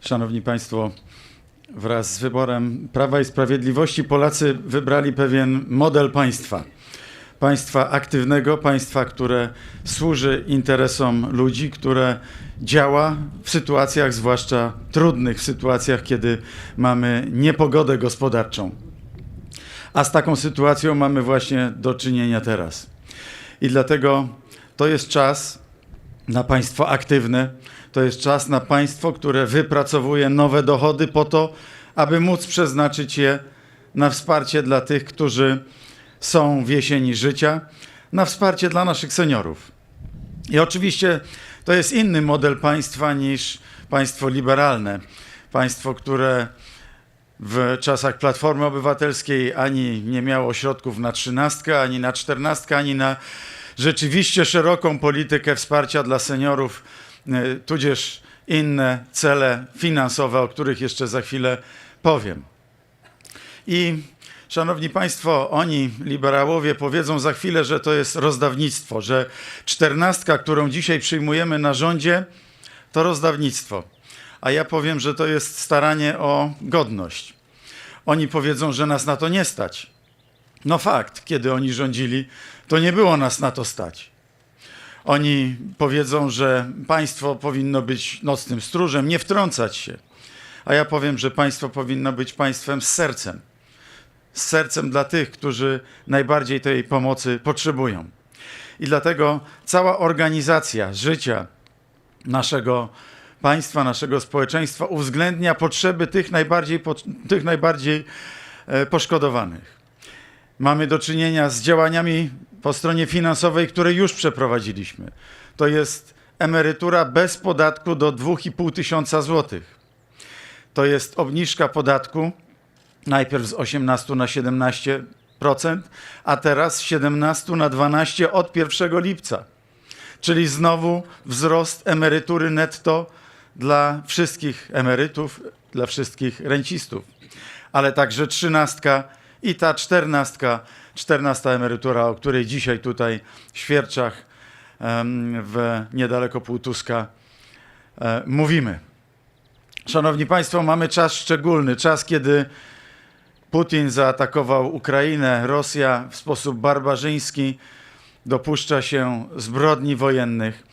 Szanowni Państwo, wraz z wyborem Prawa i Sprawiedliwości Polacy wybrali pewien model państwa. Państwa aktywnego, państwa, które służy interesom ludzi, które działa w sytuacjach zwłaszcza trudnych, w sytuacjach, kiedy mamy niepogodę gospodarczą. A z taką sytuacją mamy właśnie do czynienia teraz. I dlatego to jest czas na państwo aktywne, to jest czas na państwo, które wypracowuje nowe dochody po to, aby móc przeznaczyć je na wsparcie dla tych, którzy są w jesieni życia, na wsparcie dla naszych seniorów. I oczywiście to jest inny model państwa niż państwo liberalne. Państwo, które w czasach Platformy Obywatelskiej ani nie miało środków na trzynastkę, ani na czternastkę, ani na rzeczywiście szeroką politykę wsparcia dla seniorów, tudzież inne cele finansowe, o których jeszcze za chwilę powiem. I szanowni państwo, oni, liberałowie, powiedzą za chwilę, że to jest rozdawnictwo, że czternastka, którą dzisiaj przyjmujemy na rządzie, to rozdawnictwo. A ja powiem, że to jest staranie o godność. Oni powiedzą, że nas na to nie stać. No fakt, kiedy oni rządzili, to nie było nas na to stać. Oni powiedzą, że państwo powinno być nocnym stróżem, nie wtrącać się. A ja powiem, że państwo powinno być państwem z sercem. Z sercem dla tych, którzy najbardziej tej pomocy potrzebują. I dlatego cała organizacja życia naszego państwa, naszego społeczeństwa uwzględnia potrzeby tych najbardziej, tych najbardziej e, poszkodowanych. Mamy do czynienia z działaniami po stronie finansowej, które już przeprowadziliśmy. To jest emerytura bez podatku do 2,5 tysiąca złotych. To jest obniżka podatku najpierw z 18 na 17%, a teraz z 17 na 12 od 1 lipca. Czyli znowu wzrost emerytury netto dla wszystkich emerytów, dla wszystkich rencistów. Ale także trzynastka i ta czternastka, czternasta emerytura, o której dzisiaj tutaj w Świerczach w niedaleko Półtuska e, mówimy. Szanowni Państwo, mamy czas szczególny, czas, kiedy Putin zaatakował Ukrainę, Rosja w sposób barbarzyński dopuszcza się zbrodni wojennych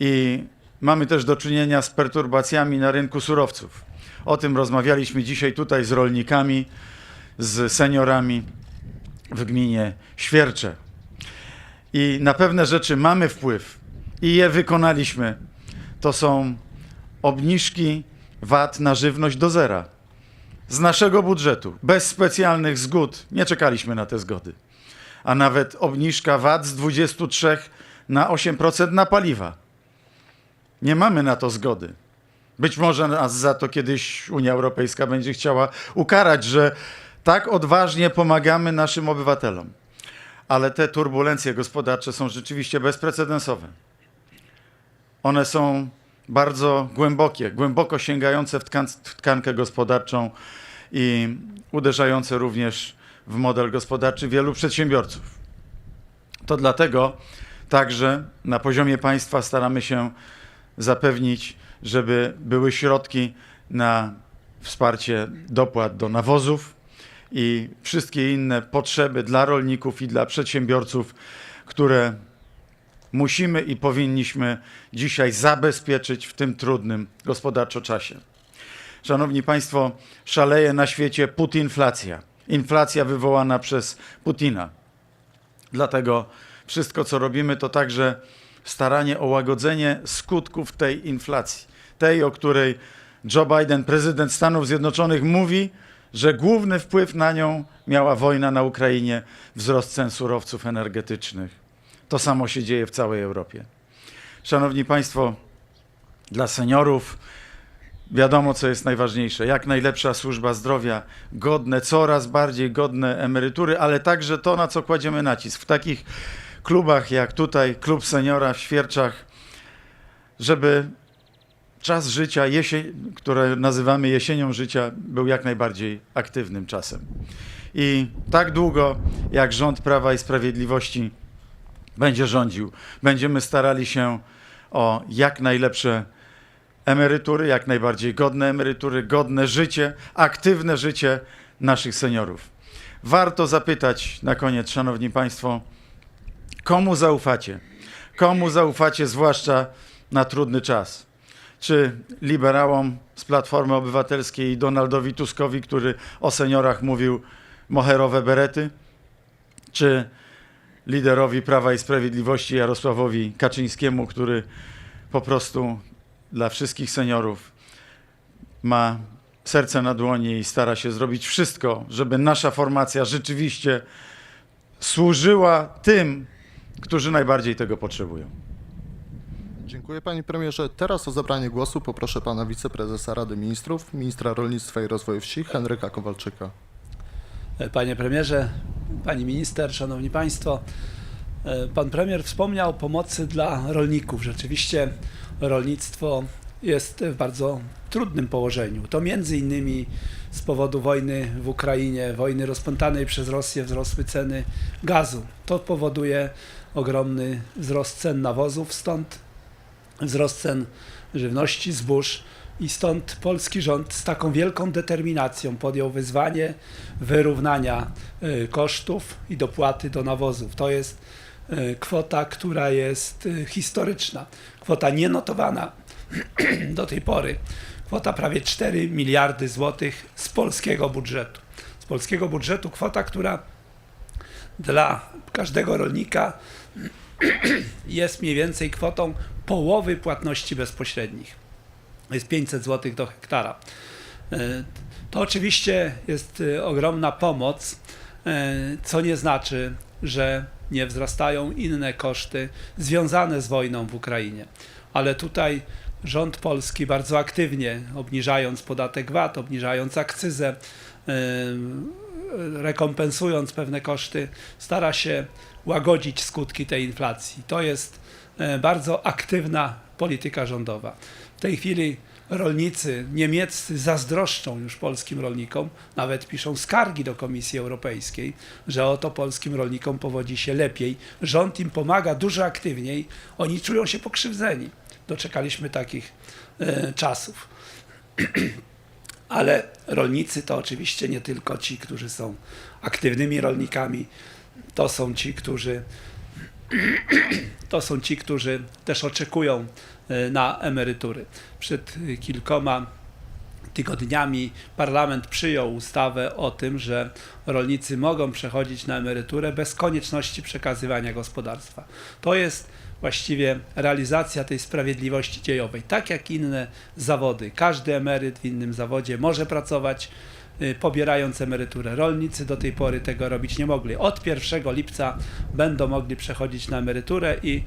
i mamy też do czynienia z perturbacjami na rynku surowców. O tym rozmawialiśmy dzisiaj tutaj z rolnikami, z seniorami w gminie Świercze. I na pewne rzeczy mamy wpływ i je wykonaliśmy. To są obniżki VAT na żywność do zera z naszego budżetu, bez specjalnych zgód. Nie czekaliśmy na te zgody. A nawet obniżka VAT z 23 na 8% na paliwa. Nie mamy na to zgody. Być może nas za to kiedyś Unia Europejska będzie chciała ukarać, że tak odważnie pomagamy naszym obywatelom. Ale te turbulencje gospodarcze są rzeczywiście bezprecedensowe. One są bardzo głębokie, głęboko sięgające w, tkan tkankę gospodarczą i uderzające również w model gospodarczy wielu przedsiębiorców. To dlatego także na poziomie państwa staramy się zapewnić, żeby były środki na wsparcie dopłat do nawozów i wszystkie inne potrzeby dla rolników i dla przedsiębiorców, które musimy i powinniśmy dzisiaj zabezpieczyć w tym trudnym gospodarczo czasie. Szanowni Państwo, szaleje na świecie putinflacja. Inflacja wywołana przez Putina. Dlatego wszystko, co robimy, to także staranie o łagodzenie skutków tej inflacji. Tej, o której Joe Biden, prezydent Stanów Zjednoczonych, mówi, że główny wpływ na nią miała wojna na Ukrainie, wzrost cen surowców energetycznych. To samo się dzieje w całej Europie. Szanowni Państwo, dla seniorów wiadomo, co jest najważniejsze. Jak najlepsza służba zdrowia, godne, coraz bardziej godne emerytury, ale także to, na co kładziemy nacisk. W takich klubach jak tutaj, klub seniora w Świerczach, żeby czas życia, jesień, które nazywamy jesienią życia, był jak najbardziej aktywnym czasem. I tak długo, jak rząd Prawa i Sprawiedliwości będzie rządził, będziemy starali się o jak najlepsze emerytury, jak najbardziej godne emerytury, godne życie, aktywne życie naszych seniorów. Warto zapytać na koniec, Szanowni Państwo, komu zaufacie? Komu zaufacie, zwłaszcza na trudny czas? Czy liberałom z Platformy Obywatelskiej Donaldowi Tuskowi, który o seniorach mówił moherowe berety? Czy liderowi Prawa i Sprawiedliwości Jarosławowi Kaczyńskiemu, który po prostu dla wszystkich seniorów ma serce na dłoni i stara się zrobić wszystko, żeby nasza formacja rzeczywiście służyła tym, którzy najbardziej tego potrzebują. Dziękuję panie premierze. Teraz o zabranie głosu poproszę pana wiceprezesa Rady Ministrów, ministra rolnictwa i rozwoju wsi Henryka Kowalczyka. Panie premierze, pani minister, szanowni państwo. e, Pan premier wspomniał o pomocy dla rolników. Rzeczywiście rolnictwo jest w bardzo trudnym położeniu. To między innymi z powodu wojny w Ukrainie, wojny rozpętanej przez Rosję wzrosły ceny gazu. To powoduje ogromny wzrost cen nawozów, stąd wzrost cen żywności, zbóż i stąd polski rząd z taką wielką determinacją podjął wyzwanie wyrównania y, kosztów i dopłaty do nawozów. To jest y, kwota, która jest y, historyczna, kwota nienotowana do tej pory. Kwota prawie 4 miliardy złotych z polskiego budżetu. Z polskiego budżetu kwota, która dla każdego rolnika jest mniej więcej kwotą połowy płatności bezpośrednich. Jest 500 zł do hektara. E, To oczywiście jest e, ogromna pomoc, e, co nie znaczy, że nie wzrastają inne koszty związane z wojną w Ukrainie. Ale tutaj rząd polski bardzo aktywnie, obniżając podatek VAT, obniżając akcyzę, rekompensując pewne koszty, stara się łagodzić skutki tej inflacji. To jest e, bardzo aktywna polityka rządowa. W tej chwili rolnicy niemieccy zazdroszczą już polskim rolnikom, nawet piszą skargi do Komisji Europejskiej, że oto polskim rolnikom powodzi się lepiej. Rząd im pomaga dużo aktywniej, oni czują się pokrzywdzeni. Doczekaliśmy takich e, czasów. Ale rolnicy to oczywiście nie tylko ci, którzy są aktywnymi rolnikami, to są ci, którzy to są ci, którzy też oczekują e, na emerytury. Przed kilkoma tygodniami parlament przyjął ustawę o tym, że rolnicy mogą przechodzić na emeryturę bez konieczności przekazywania gospodarstwa. To jest właściwie realizacja tej sprawiedliwości dziejowej. Tak jak inne zawody, każdy emeryt w innym zawodzie może pracować y, pobierając emeryturę. Rolnicy do tej pory tego robić nie mogli. Od 1 lipca będą mogli przechodzić na emeryturę i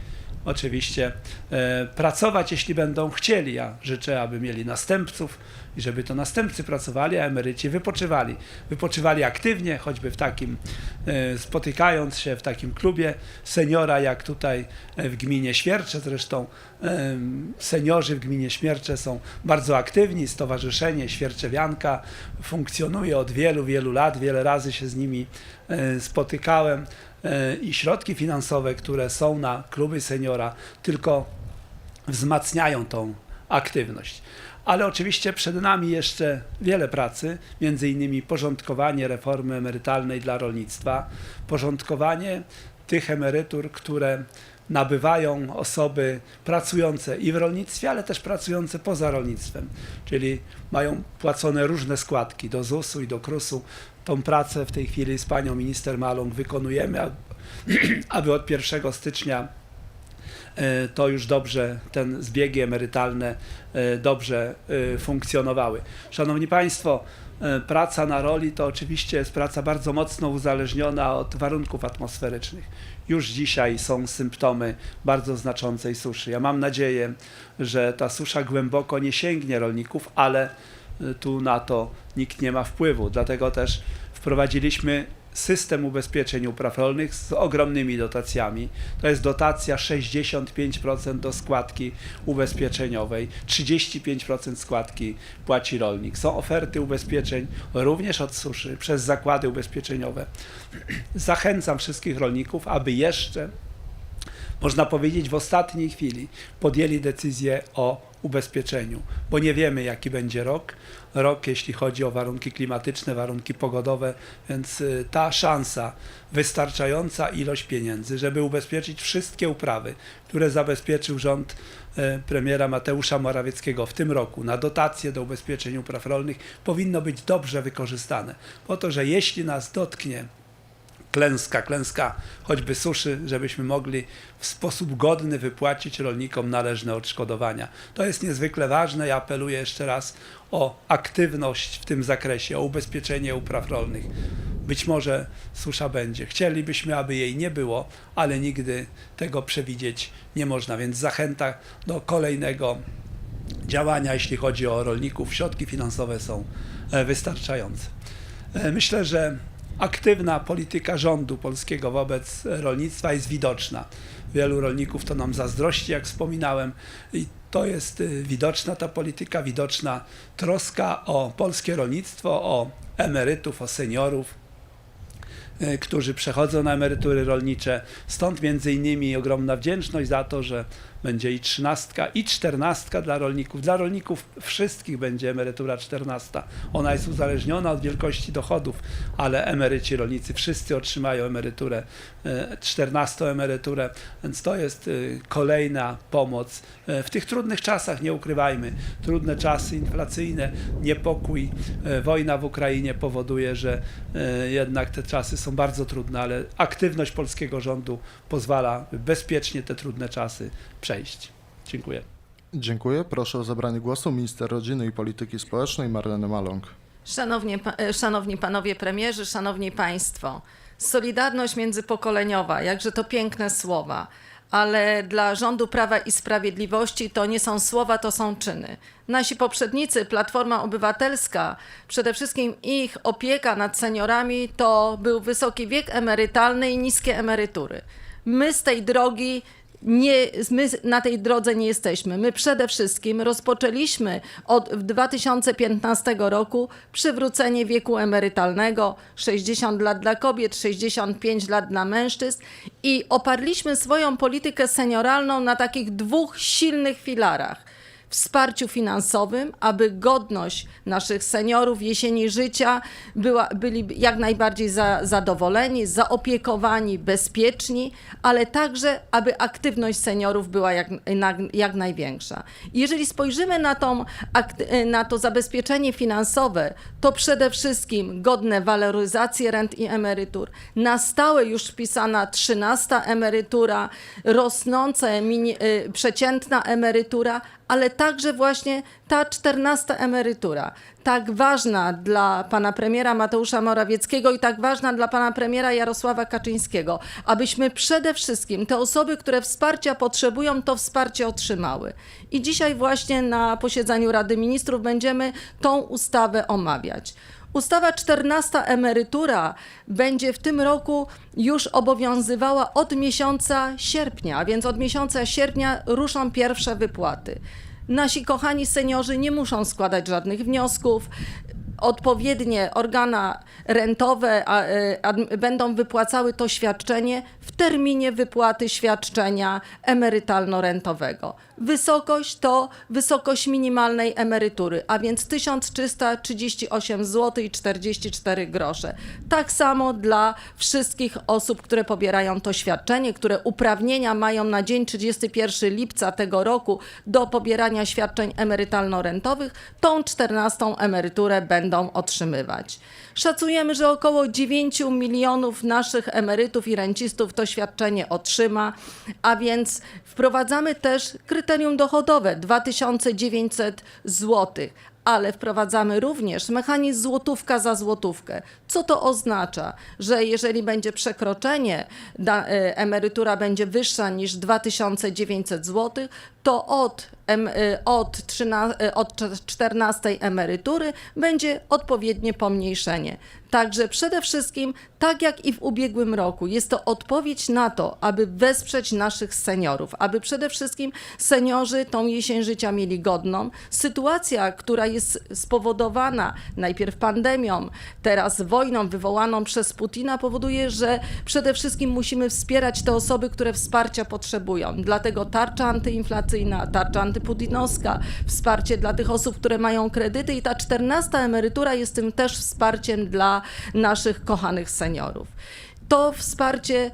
oczywiście e, pracować, jeśli będą chcieli. Ja życzę, aby mieli następców i żeby to następcy pracowali, a emeryci wypoczywali. Wypoczywali aktywnie, choćby w takim, e, spotykając się w takim klubie seniora, jak tutaj e, w gminie Świercze. Zresztą e, seniorzy w gminie Świercze są bardzo aktywni. Stowarzyszenie Świerczewianka funkcjonuje od wielu, wielu lat. Wiele razy się z nimi spotykałem i środki finansowe, które są na kluby seniora, tylko wzmacniają tą aktywność. Ale oczywiście przed nami jeszcze wiele pracy, między innymi porządkowanie reformy emerytalnej dla rolnictwa, porządkowanie tych emerytur, które nabywają osoby pracujące i w rolnictwie, ale też pracujące poza rolnictwem, czyli mają płacone różne składki do ZUS-u i do KRUS-u. Tą pracę w tej chwili z panią minister Malą wykonujemy, aby od 1 stycznia to już dobrze, ten zbiegi emerytalne e, dobrze e, funkcjonowały. Szanowni Państwo, e, praca na roli to oczywiście jest praca bardzo mocno uzależniona od warunków atmosferycznych. Już dzisiaj są symptomy bardzo znaczącej suszy. Ja mam nadzieję, że ta susza głęboko nie sięgnie rolników, ale e, tu na to nikt nie ma wpływu. Dlatego też wprowadziliśmy system ubezpieczeń upraw rolnych z ogromnymi dotacjami. To jest dotacja 65% do składki ubezpieczeniowej, 35% składki płaci rolnik. Są oferty ubezpieczeń również od suszy przez zakłady ubezpieczeniowe. Zachęcam wszystkich rolników, aby jeszcze można powiedzieć w ostatniej chwili podjęli decyzję o ubezpieczeniu, bo nie wiemy jaki będzie rok. Rok, jeśli chodzi o warunki klimatyczne, warunki pogodowe, więc y, ta szansa, wystarczająca ilość pieniędzy, żeby ubezpieczyć wszystkie uprawy, które zabezpieczył rząd y, premiera Mateusza Morawieckiego w tym roku na dotacje do ubezpieczeń upraw rolnych, powinno być dobrze wykorzystane. Po to, że jeśli nas dotknie klęska, klęska choćby suszy, żebyśmy mogli w sposób godny wypłacić rolnikom należne odszkodowania. To jest niezwykle ważne. Ja apeluję jeszcze raz o aktywność w tym zakresie, o ubezpieczenie upraw rolnych. Być może susza będzie. Chcielibyśmy, aby jej nie było, ale nigdy tego przewidzieć nie można, więc zachęta do kolejnego działania, jeśli chodzi o rolników. Środki finansowe są e, wystarczające. E, Myślę, że aktywna polityka rządu polskiego wobec rolnictwa jest widoczna. Wielu rolników to nam zazdrości, jak wspominałem, i to jest y, widoczna ta polityka, widoczna troska o polskie rolnictwo, o emerytów, o seniorów, y, którzy przechodzą na emerytury rolnicze. Stąd między innymi ogromna wdzięczność za to, że będzie i trzynastka, i czternastka dla rolników. Dla rolników wszystkich będzie emerytura czternasta. Ona jest uzależniona od wielkości dochodów, ale emeryci rolnicy wszyscy otrzymają emeryturę, e, czternastą emeryturę, więc to jest e, kolejna pomoc e, w tych trudnych czasach, nie ukrywajmy. Trudne czasy inflacyjne, niepokój, wojna w Ukrainie powoduje, że jednak te czasy są bardzo trudne, ale aktywność polskiego rządu pozwala bezpiecznie te trudne czasy przejść. Dziękuję. Dziękuję. Proszę o zabranie głosu minister rodziny i polityki społecznej Marleny Maląg. Szanownie, e, szanowni panowie premierzy, szanowni państwo, solidarność międzypokoleniowa, jakże to piękne słowa, ale dla rządu Prawa i Sprawiedliwości to nie są słowa, to są czyny. Nasi poprzednicy, Platforma Obywatelska, przede wszystkim ich opieka nad seniorami to był wysoki wiek emerytalny i niskie emerytury. My z tej drogi nie, my na tej drodze nie jesteśmy. My przede wszystkim rozpoczęliśmy od w 2015 roku przywrócenie wieku emerytalnego 60 lat dla kobiet, 65 lat dla mężczyzn i oparliśmy swoją politykę senioralną na takich dwóch silnych filarach wsparciu finansowym, aby godność naszych seniorów jesieni życia była, byli jak najbardziej za, zadowoleni, zaopiekowani, bezpieczni, ale także, aby aktywność seniorów była jak, jak największa. Jeżeli spojrzymy na, tą, na to zabezpieczenie finansowe, to przede wszystkim godne waloryzacje rent i emerytur, na stałe już wpisana 13 emerytura, rosnące mini, y, przeciętna emerytura, ale także właśnie ta 14 emerytura, tak ważna dla pana premiera Mateusza Morawieckiego i tak ważna dla pana premiera Jarosława Kaczyńskiego, abyśmy przede wszystkim te osoby, które wsparcia potrzebują, to wsparcie otrzymały. I dzisiaj właśnie na posiedzeniu Rady Ministrów będziemy tą ustawę omawiać. Ustawa 14 emerytura będzie w tym roku już obowiązywała od miesiąca sierpnia, więc od miesiąca sierpnia ruszą pierwsze wypłaty. Nasi kochani seniorzy nie muszą składać żadnych wniosków. Odpowiednie organa rentowe a, e, ad, będą wypłacały to świadczenie w terminie wypłaty świadczenia emerytalno-rentowego. Wysokość to wysokość minimalnej emerytury, a więc 1338 zł i 44 grosze. Tak samo dla wszystkich osób, które pobierają to świadczenie, które uprawnienia mają na dzień 31 lipca tego roku do pobierania świadczeń emerytalno-rentowych, tą 14 emeryturę będą otrzymywać. Szacujemy, że około 9 milionów naszych emerytów i rencistów to świadczenie otrzyma, a więc wprowadzamy też kryterium dochodowe 2900 zł. Ale wprowadzamy również mechanizm złotówka za złotówkę. Co to oznacza? Że jeżeli będzie przekroczenie, e, emerytura będzie wyższa niż 2900 zł, to od, e, od, 13, e, od 14 emerytury będzie odpowiednie pomniejszenie stanie Także przede wszystkim, tak jak i w ubiegłym roku, jest to odpowiedź na to, aby wesprzeć naszych seniorów, aby przede wszystkim seniorzy tą jesień życia mieli godną. Sytuacja, która jest spowodowana najpierw pandemią, teraz wojną wywołaną przez Putina, powoduje, że przede wszystkim musimy wspierać te osoby, które wsparcia potrzebują. Dlatego tarcza antyinflacyjna, tarcza antyputinowska, wsparcie dla tych osób, które mają kredyty i ta 14 emerytura jest tym też wsparciem dla naszych kochanych seniorów. To wsparcie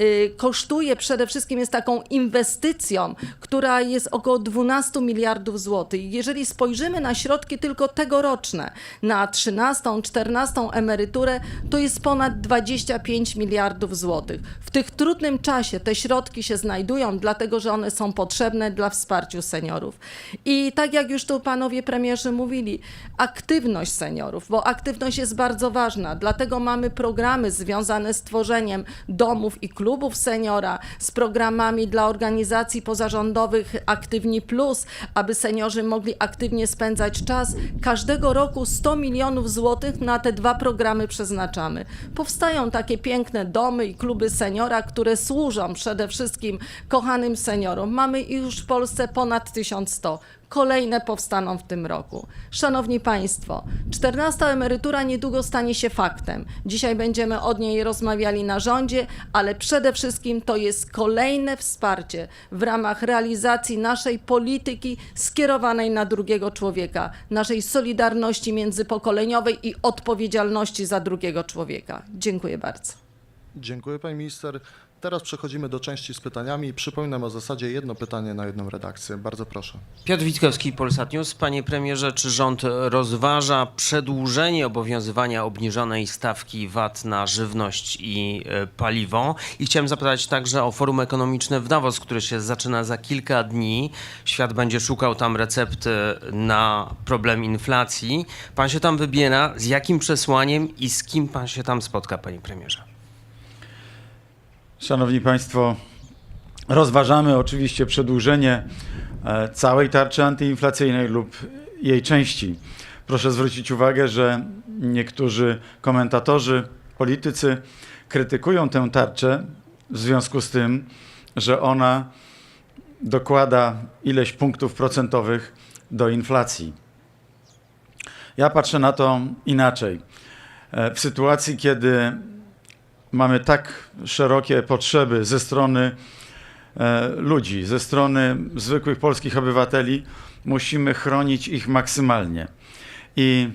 y, kosztuje przede wszystkim, jest taką inwestycją, która jest około 12 miliardów złotych. Jeżeli spojrzymy na środki tylko tegoroczne, na 13, 14 emeryturę, to jest ponad 25 miliardów złotych. W tych trudnym czasie te środki się znajdują, dlatego że one są potrzebne dla wsparcia seniorów. I tak jak już tu panowie premierzy mówili, aktywność seniorów, bo aktywność jest bardzo ważna, dlatego mamy programy związane z tworzeniem domów i klubów seniora, z programami dla organizacji pozarządowych Aktywni Plus, aby seniorzy mogli aktywnie spędzać czas. Każdego roku 100 milionów złotych na te dwa programy przeznaczamy. Powstają takie piękne domy i kluby seniora, które służą przede wszystkim kochanym seniorom. Mamy ich już w Polsce ponad 1100. Kolejne powstaną w tym roku. Szanowni Państwo, 14 emerytura niedługo stanie się faktem. Dzisiaj będziemy od niej rozmawiali na rządzie, ale przede wszystkim to jest kolejne wsparcie w ramach realizacji naszej polityki skierowanej na drugiego człowieka, naszej solidarności międzypokoleniowej i odpowiedzialności za drugiego człowieka. Dziękuję bardzo. Dziękuję pani minister. Teraz przechodzimy do części z pytaniami. Przypominam o zasadzie jedno pytanie na jedną redakcję. Bardzo proszę. Piotr Witkowski, Polsat News. Panie premierze, czy rząd rozważa przedłużenie obowiązywania obniżonej stawki VAT na żywność i e, paliwo? I chciałem zapytać także o forum ekonomiczne w Davos, które się zaczyna za kilka dni. Świat będzie szukał tam recepty na problem inflacji. Pan się tam wybiera. Z jakim przesłaniem i z kim pan się tam spotka, panie premierze? Szanowni Państwo, rozważamy oczywiście przedłużenie e, całej tarczy antyinflacyjnej lub jej części. Proszę zwrócić uwagę, że niektórzy komentatorzy, politycy krytykują tę tarczę w związku z tym, że ona dokłada ileś punktów procentowych do inflacji. Ja patrzę na to inaczej. E, W sytuacji, kiedy mamy tak szerokie potrzeby ze strony e, ludzi, ze strony zwykłych polskich obywateli, musimy chronić ich maksymalnie. I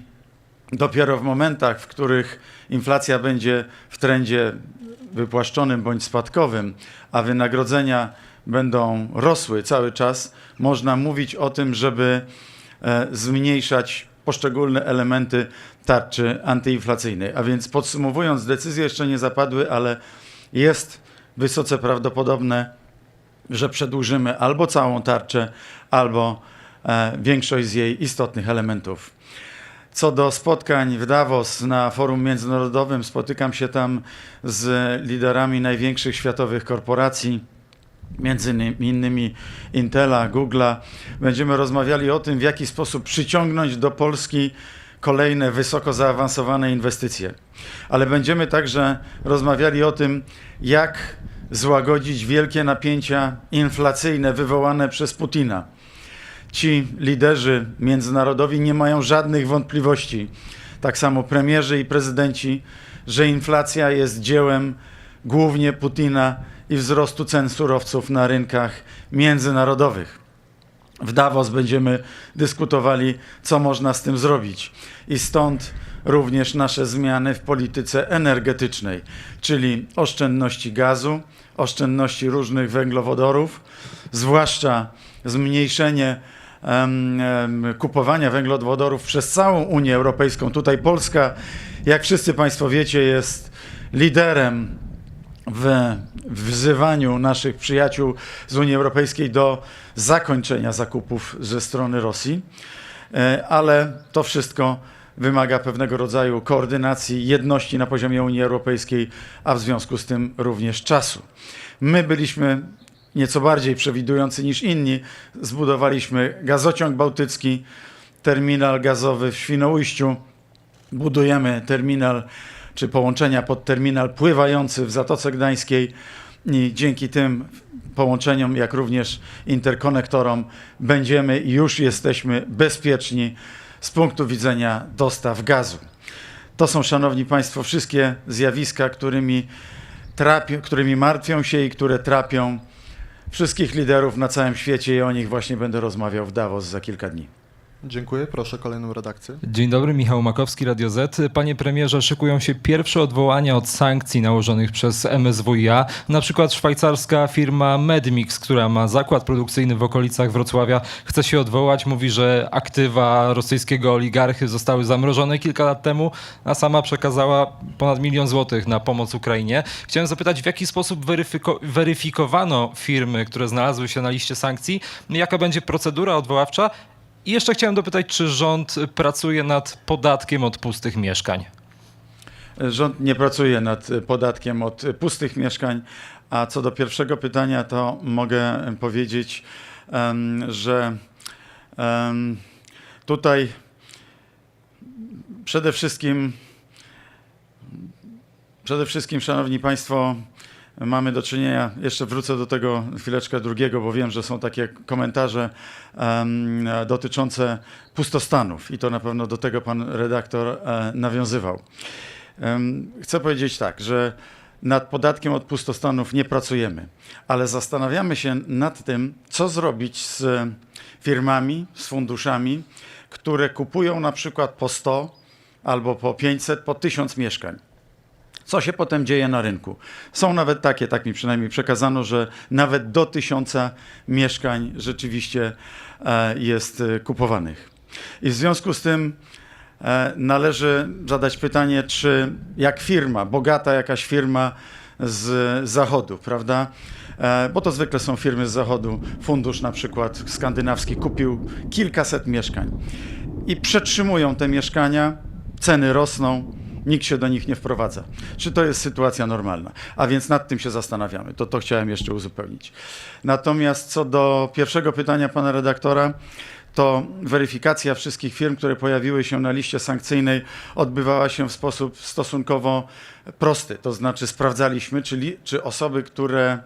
dopiero w momentach, w których inflacja będzie w trendzie wypłaszczonym bądź spadkowym, a wynagrodzenia będą rosły cały czas, można mówić o tym, żeby e, zmniejszać poszczególne elementy tarczy antyinflacyjnej. A więc podsumowując, decyzje jeszcze nie zapadły, ale jest wysoce prawdopodobne, że przedłużymy albo całą tarczę, albo e, większość z jej istotnych elementów. Co do spotkań w Davos na forum międzynarodowym, spotykam się tam z liderami największych światowych korporacji, między innymi Intela, Google'a. Będziemy rozmawiali o tym, w jaki sposób przyciągnąć do Polski kolejne wysoko zaawansowane inwestycje. Ale będziemy także rozmawiali o tym, jak złagodzić wielkie napięcia inflacyjne wywołane przez Putina. Ci liderzy międzynarodowi nie mają żadnych wątpliwości, tak samo premierzy i prezydenci, że inflacja jest dziełem głównie Putina i wzrostu cen surowców na rynkach międzynarodowych. W Davos będziemy dyskutowali, co można z tym zrobić. I stąd również nasze zmiany w polityce energetycznej, czyli oszczędności gazu, oszczędności różnych węglowodorów, zwłaszcza zmniejszenie em, kupowania węglowodorów przez całą Unię Europejską. Tutaj Polska, jak wszyscy Państwo wiecie, jest liderem w wzywaniu naszych przyjaciół z Unii Europejskiej do zakończenia zakupów ze strony Rosji, E, ale to wszystko wymaga pewnego rodzaju koordynacji, jedności na poziomie Unii Europejskiej, a w związku z tym również czasu. My byliśmy nieco bardziej przewidujący niż inni. Zbudowaliśmy gazociąg bałtycki, terminal gazowy w Świnoujściu, budujemy terminal czy połączenia pod terminal pływający w Zatoce Gdańskiej i dzięki tym połączeniom, jak również interkonektorom będziemy i już jesteśmy bezpieczni z punktu widzenia dostaw gazu. To są, Szanowni Państwo, wszystkie zjawiska, którymi, trapią, którymi martwią się i które trapią wszystkich liderów na całym świecie i o nich właśnie będę rozmawiał w Davos za kilka dni. Dziękuję. Proszę kolejną redakcję. Dzień dobry, Michał Makowski, Radio Z. Panie premierze, szykują się pierwsze odwołania od sankcji nałożonych przez MSWiA. Na przykład szwajcarska firma Medmix, która ma zakład produkcyjny w okolicach Wrocławia, chce się odwołać. Mówi, że aktywa rosyjskiego oligarchy zostały zamrożone kilka lat temu, a sama przekazała ponad milion złotych na pomoc Ukrainie. Chciałem zapytać, w jaki sposób weryfiko- weryfikowano firmy, które znalazły się na liście sankcji? Jaka będzie procedura odwoławcza? I jeszcze chciałem dopytać, czy rząd pracuje nad podatkiem od pustych mieszkań? Rząd nie pracuje nad podatkiem od pustych mieszkań, a co do pierwszego pytania, to mogę powiedzieć, że tutaj przede wszystkim, przede wszystkim, Szanowni Państwo, mamy do czynienia, jeszcze wrócę do tego chwileczkę drugiego, bo wiem, że są takie komentarze em, dotyczące pustostanów i to na pewno do tego pan redaktor e, nawiązywał. Em, Chcę powiedzieć tak, że nad podatkiem od pustostanów nie pracujemy, ale zastanawiamy się nad tym, co zrobić z firmami, z funduszami, które kupują na przykład po 100 albo po 500, po 1000 mieszkań. Co się potem dzieje na rynku? Są nawet takie, tak mi przynajmniej przekazano, że nawet do tysiąca mieszkań rzeczywiście e, jest e, kupowanych. I w związku z tym e, należy zadać pytanie, czy jak firma, bogata jakaś firma z zachodu, prawda? Bo to zwykle są firmy z zachodu. Fundusz na przykład skandynawski kupił kilkaset mieszkań i przetrzymują te mieszkania, ceny rosną, nikt się do nich nie wprowadza. Czy to jest sytuacja normalna? A więc nad tym się zastanawiamy. To, to chciałem jeszcze uzupełnić. Natomiast co do pierwszego pytania pana redaktora, to weryfikacja wszystkich firm, które pojawiły się na liście sankcyjnej, odbywała się w sposób stosunkowo prosty. To znaczy sprawdzaliśmy, czy, li, czy osoby, które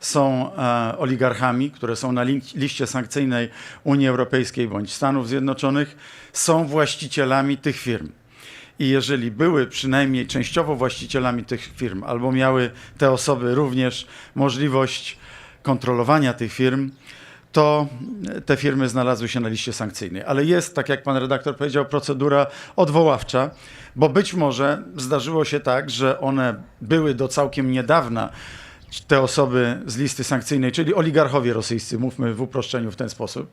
są e, oligarchami, które są na li- liście sankcyjnej Unii Europejskiej bądź Stanów Zjednoczonych, są właścicielami tych firm. I jeżeli były przynajmniej częściowo właścicielami tych firm, albo miały te osoby również możliwość kontrolowania tych firm, to te firmy znalazły się na liście sankcyjnej. Ale jest, tak jak pan redaktor powiedział, procedura odwoławcza, bo być może zdarzyło się tak, że one były do całkiem niedawna, te osoby z listy sankcyjnej, czyli oligarchowie rosyjscy, mówmy w uproszczeniu w ten sposób,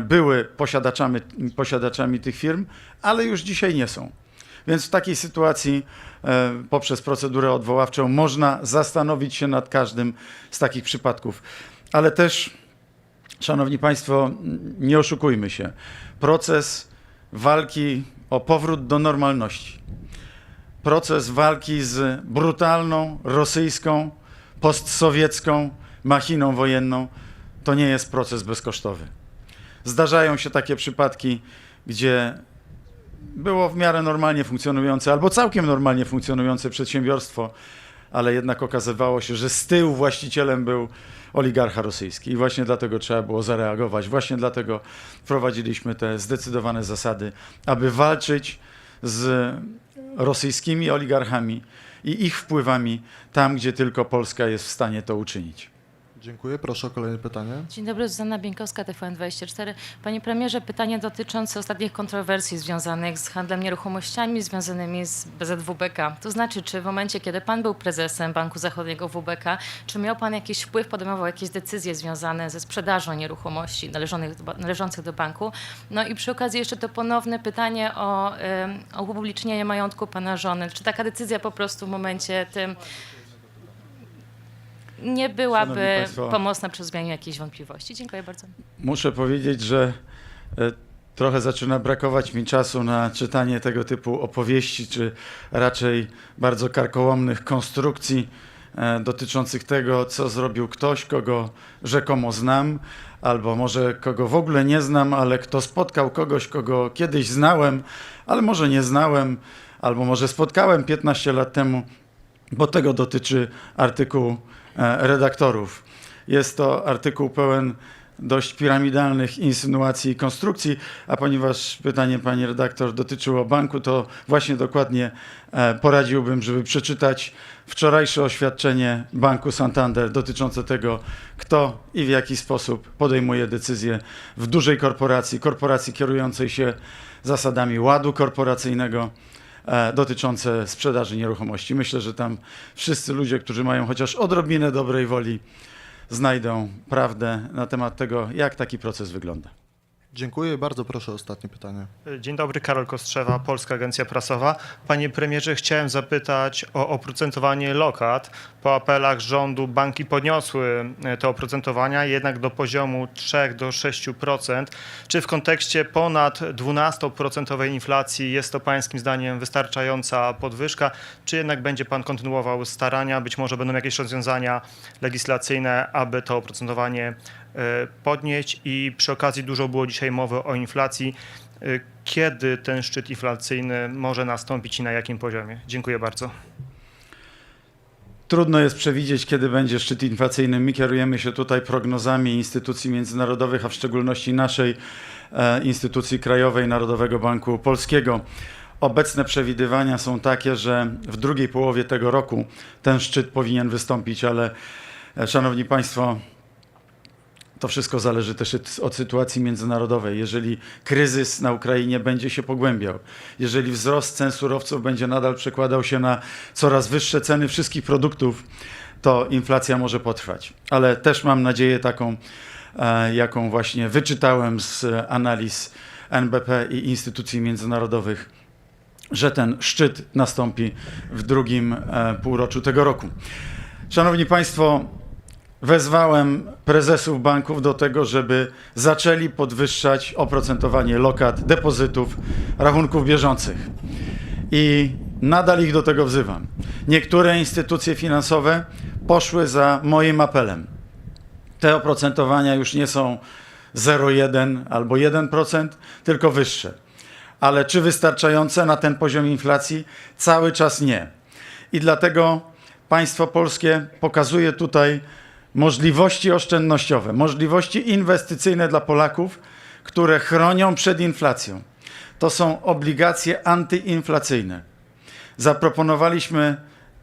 były posiadaczami, posiadaczami tych firm, ale już dzisiaj nie są. Więc w takiej sytuacji e, poprzez procedurę odwoławczą można zastanowić się nad każdym z takich przypadków. Ale też, Szanowni Państwo, nie oszukujmy się. Proces walki o powrót do normalności, proces walki z brutalną rosyjską, postsowiecką machiną wojenną, to nie jest proces bezkosztowy. Zdarzają się takie przypadki, gdzie było w miarę normalnie funkcjonujące albo całkiem normalnie funkcjonujące przedsiębiorstwo, ale jednak okazywało się, że z tyłu właścicielem był oligarcha rosyjski i właśnie dlatego trzeba było zareagować. Właśnie dlatego wprowadziliśmy te zdecydowane zasady, aby walczyć z rosyjskimi oligarchami i ich wpływami tam, gdzie tylko Polska jest w stanie to uczynić. Dziękuję. Proszę o kolejne pytanie. Dzień dobry, Zuzanna Bieńkowska, TVN24. Panie premierze, pytanie dotyczące ostatnich kontrowersji związanych z handlem nieruchomościami, związanymi z BZWBK. To znaczy, czy w momencie, kiedy pan był prezesem Banku Zachodniego WBK, czy miał pan jakiś wpływ, podejmował jakieś decyzje związane ze sprzedażą nieruchomości należących do banku? No i przy okazji jeszcze to ponowne pytanie o, o upublicznienie majątku pana żony. Czy taka decyzja po prostu w momencie tym nie byłaby państwo. pomocna przy rozwianiu jakichś wątpliwości? Dziękuję bardzo. Muszę powiedzieć, że e, trochę zaczyna brakować mi czasu na czytanie tego typu opowieści, czy raczej bardzo karkołomnych konstrukcji e, dotyczących tego, co zrobił ktoś, kogo rzekomo znam, albo może kogo w ogóle nie znam, ale kto spotkał kogoś, kogo kiedyś znałem, ale może nie znałem, albo może spotkałem 15 lat temu, bo tego dotyczy artykuł redaktorów. Jest to artykuł pełen dość piramidalnych insynuacji i konstrukcji, a ponieważ pytanie pani redaktor dotyczyło banku, to właśnie dokładnie e, poradziłbym, żeby przeczytać wczorajsze oświadczenie Banku Santander dotyczące tego, kto i w jaki sposób podejmuje decyzje w dużej korporacji, korporacji kierującej się zasadami ładu korporacyjnego e, dotyczące sprzedaży nieruchomości. Myślę, że tam wszyscy ludzie, którzy mają chociaż odrobinę dobrej woli, znajdą prawdę na temat tego, jak taki proces wygląda. Dziękuję. Bardzo proszę ostatnie pytanie. Dzień dobry, Karol Kostrzewa, Polska Agencja Prasowa. Panie premierze, chciałem zapytać o oprocentowanie lokat. Po apelach rządu banki podniosły e, te oprocentowania jednak do poziomu 3 do 6%. Czy w kontekście ponad 12% inflacji jest to pańskim zdaniem wystarczająca podwyżka, czy jednak będzie pan kontynuował starania, być może będą jakieś rozwiązania legislacyjne, aby to oprocentowanie podnieść i przy okazji dużo było dzisiaj mowy o inflacji. Y, Kiedy ten szczyt inflacyjny może nastąpić i na jakim poziomie? Dziękuję bardzo. Trudno jest przewidzieć, kiedy będzie szczyt inflacyjny. My kierujemy się tutaj prognozami instytucji międzynarodowych, a w szczególności naszej e, instytucji krajowej Narodowego Banku Polskiego. Obecne przewidywania są takie, że w drugiej połowie tego roku ten szczyt powinien wystąpić, ale e, szanowni państwo, to wszystko zależy też od- sytuacji międzynarodowej. Jeżeli kryzys na Ukrainie będzie się pogłębiał, jeżeli wzrost cen surowców będzie nadal przekładał się na coraz wyższe ceny wszystkich produktów, to inflacja może potrwać. Ale też mam nadzieję taką, e, jaką właśnie wyczytałem z analiz NBP i instytucji międzynarodowych, że ten szczyt nastąpi w drugim e, półroczu tego roku. Szanowni Państwo, wezwałem prezesów banków do tego, żeby zaczęli podwyższać oprocentowanie lokat, depozytów, rachunków bieżących. I nadal ich do tego wzywam. Niektóre instytucje finansowe poszły za moim apelem. Te oprocentowania już nie są 0,1 albo 1%, tylko wyższe. Ale czy wystarczające na ten poziom inflacji? Cały czas nie. I dlatego państwo polskie pokazuje tutaj możliwości oszczędnościowe, możliwości inwestycyjne dla Polaków, które chronią przed inflacją. To są obligacje antyinflacyjne. Zaproponowaliśmy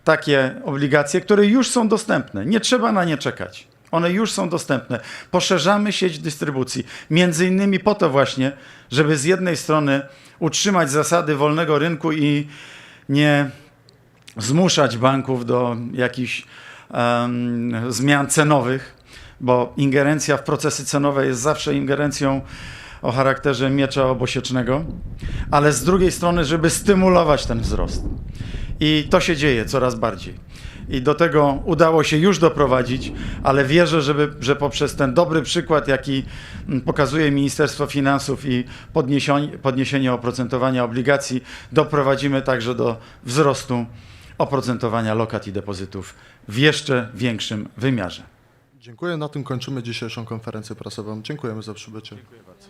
takie obligacje, które już są dostępne. Nie trzeba na nie czekać. One już są dostępne. Poszerzamy sieć dystrybucji, między innymi po to właśnie, żeby z jednej strony utrzymać zasady wolnego rynku i nie zmuszać banków do jakichś zmian cenowych, bo ingerencja w procesy cenowe jest zawsze ingerencją o charakterze miecza obosiecznego, ale z drugiej strony, żeby stymulować ten wzrost. I to się dzieje coraz bardziej. I do tego udało się już doprowadzić, ale wierzę, żeby, że poprzez ten dobry przykład, jaki mm, pokazuje Ministerstwo Finansów i podniesienie, podniesienie oprocentowania obligacji, doprowadzimy także do wzrostu oprocentowania lokat i depozytów w jeszcze większym wymiarze. Dziękuję. Na tym kończymy dzisiejszą konferencję prasową. Dziękujemy za przybycie. Bardzo.